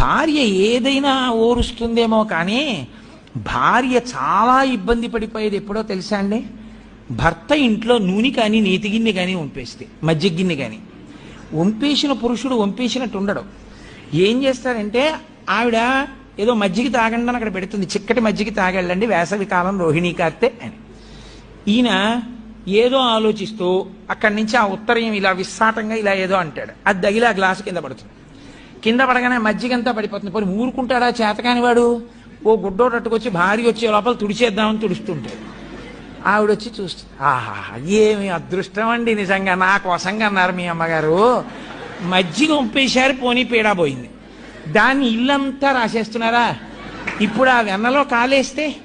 భార్య ఏదైనా ఓరుస్తుందేమో కానీ భార్య చాలా ఇబ్బంది పడిపోయేది ఎప్పుడో తెలుసా అండి? భర్త ఇంట్లో నూనె కానీ నేతి గిన్నె కానీ వంపేస్తే మజ్జిగిన్నె కానీ. వంపేసిన పురుషుడు వంపేసినట్టు ఉండడు. ఏం చేస్తారంటే ఆవిడ ఏదో మజ్జిగ తాగండి అని అక్కడ పెడుతుంది. చిక్కటి మజ్జిగ తాగెళ్ళండి వేసవి కాలం రోహిణీ కార్తే అని. ఈయన ఏదో ఆలోచిస్తూ అక్కడి నుంచి ఆ ఉత్తరయం ఇలా విస్సాటంగా ఇలా ఏదో అంటాడు. అది దగిలి ఆ గ్లాసు కింద పడుతుంది. కింద పడగానే మజ్జిగంతా పడిపోతుంది. పోనీ ఊరుకుంటాడా? చేతకాని వాడు? ఓ గుడ్డోడు అట్టుకొచ్చి భార్య వచ్చే లోపల తుడిచేద్దామని తుడుస్తుంటాడు. ఆవిడ వచ్చి చూస్తుంది ఆహా ఏమి అదృష్టం అండి నిజంగా. నా కోసంగా అన్నారు మీ అమ్మగారు. మజ్జిగ ఒంపేశారు పోనీ పీడా పోయింది. దాన్ని ఇల్లంతా రాసేస్తున్నారా? ఇప్పుడు ఆ వెన్నలో కాలేస్తే